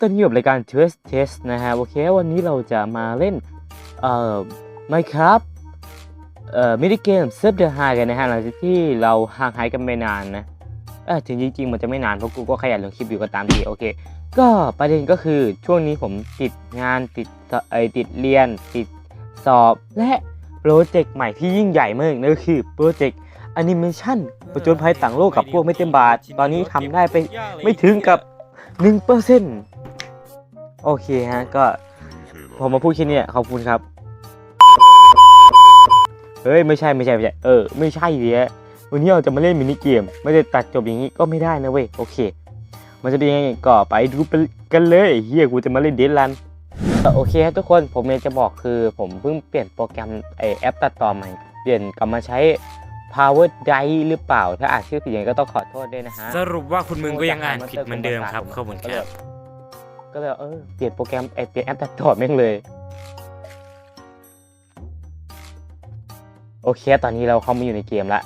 ก็นี่กับรายการ Test Test นะฮะ โอเค วันนี้เราจะมาเล่น เอ่อ Minecraft เอ่อ มินิเกมเซิร์ฟเดอะไฮกันนะฮะ หลังจากที่เราห่างหายกันไปนานนะ เออถึงจริง ๆ มันจะไม่นาน เพราะกูก็ขยันลงคลิปอยู่ก็ตามที โอเค ก็ประเด็นก็คือช่วงนี้ผมติดงานติดสเอติดเรียน ติดสอบและโปรเจกต์ใหม่ที่ยิ่งใหญ่มากนั่นก็คือโปรเจกต์แอนิเมชันประจนภัยต่างโลกกับพวกไม่เต็มบาท ตอนนี้ทำได้ไปไม่ถึงกับ1% โอเคฮะก็ผมมาพูดแค่เนี้ยขอบคุณครับ เฮ้ยไม่ใช่ไม่ใช่ไม่ใช่เออไม่ใช่เลยวันนี้เราจะมาเล่นมินิเกม ไม่ได้ตัดจบอย่างนี้ก็ไม่ได้นะเว้ยโอเค มันจะเป็นยังไงก็ไปดูไปกันเลยเฮียกูจะมาเล่นเดนลันโอเคครับทุกคนผมอยากจะบอกคือผมเพิ่งเปลี่ยนโปรแกรมไอแอปตัดต่อใหม่ เปลี่ยนกลับมาใช้ Power Drive หรือเปล่า ถ้าอ่านชื่อผิดยังไงก็ต้องขอโทษด้วยนะฮะ สรุปว่าคุณมึงก็ยังอ่านผิดเหมือนเดิมครับขอบคุณครับ ก็เลยเออเปลี่ยนโปรแกรมไอเปลี่ยนแอปตัดต่อแม่งเลย โอเค ตอนนี้เราเข้ามาอยู่ในเกมละ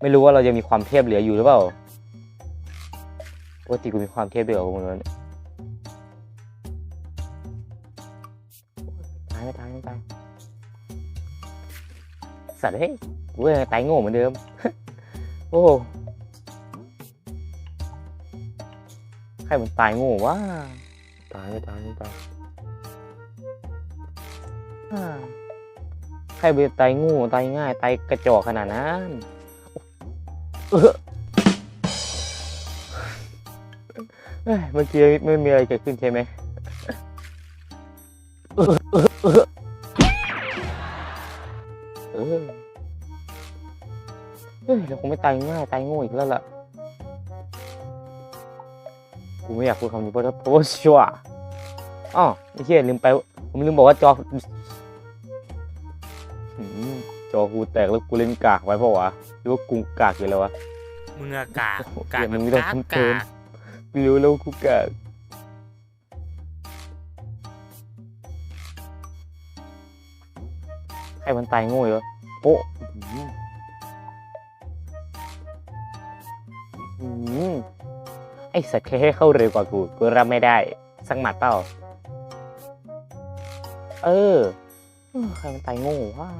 ไม่รู้ว่าเราจะมีความเทพเหลืออยู่หรือเปล่าปกติกูมีความเทพด้วยเหรอกูนั้นตายไม่ตายไม่ตายสัตว์เฮ้ยกูยังตายโง่เหมือนเดิม โอ้ใครมันตายโง่วะ ตายไม่ตายไม่ตายใครไปตายง่ตายง่ายตายกระจอกขนาดนั้นเออเอ้ยเมื่อกี้ไม่มีอะไรเกิดขึ้นใช่ไหมเออเออเออเออเราคงไม่ตายง่ายตายง่อีกแล้วล่ะ กูไม่อยากพูดคำนี้เพราะเพราะว่าชัวร์อ๋อไม่เชื่อลืมไปผมลืมบอกว่าจอหืมจอกูแตกแล้วกูเล่นกากไว้เพราะวะหรือว่ากูกากอยู่แล้ววะมึงอะกากโอ้โหกากเดี๋แบยวมึบงไม่ต้องกากคอนเฟิการ์มกไม่รู้แล้วากูกากใครมันตายโง่เหรอโป๊ะหืมหืม ไอ้สัตว์แค่ให้เข้าเร็วกว่ากู กูรับไม่ได้ สักหมัดเปล่าเออเออใครมันตายโง่ว่า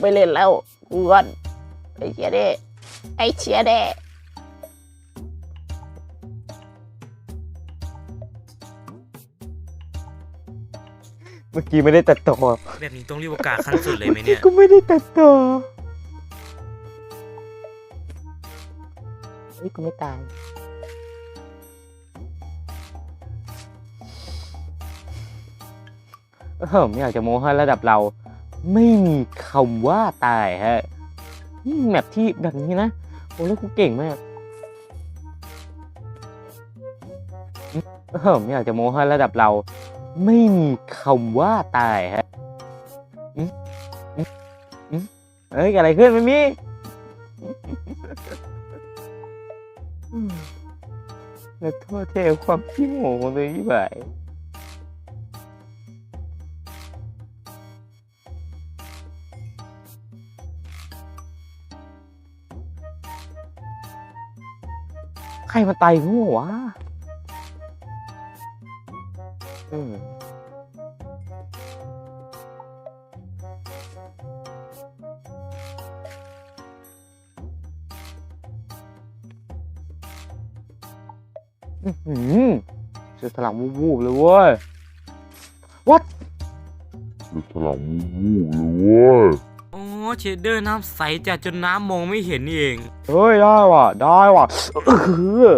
ไม่เล่นแล้วกูก่อนไอ้เชียเด้ไอ้เชียเด้ เมื่อกี้ไม่ได้ตัดต่อแบบนี้ต้องเรียกว่ากากขั้นสุดเลยไหมเนี่ย ก็ไม่ได้ตัดต่อเฮ้ยกูไม่ตายเออไม่อยากจะโม้ให้ระดับเรา ไม่มีคำว่าตายฮะนี่แมปที่แบบนี้นะโอ้แล้วกูเก่งมากเออไม่อยากจะโม้ให้ระดับเรา ไม่มีคำว่าตายฮะเอ้ยอะไรขึ้นไม่มีแล้วโทษเทความขี้โง่ของเองที่บ่ายใครมาไตายโง่วะ อืมอื้อหือเสียสลังวูบๆเลยเว้ย what คือถลังวูบเลยเว้ยโอ้เชดเดอร์น้ำใสจัดจนน้ำมองไม่เห็นนี่เอง เฮ้ย ได้ว่ะ ได้ว่ะเออ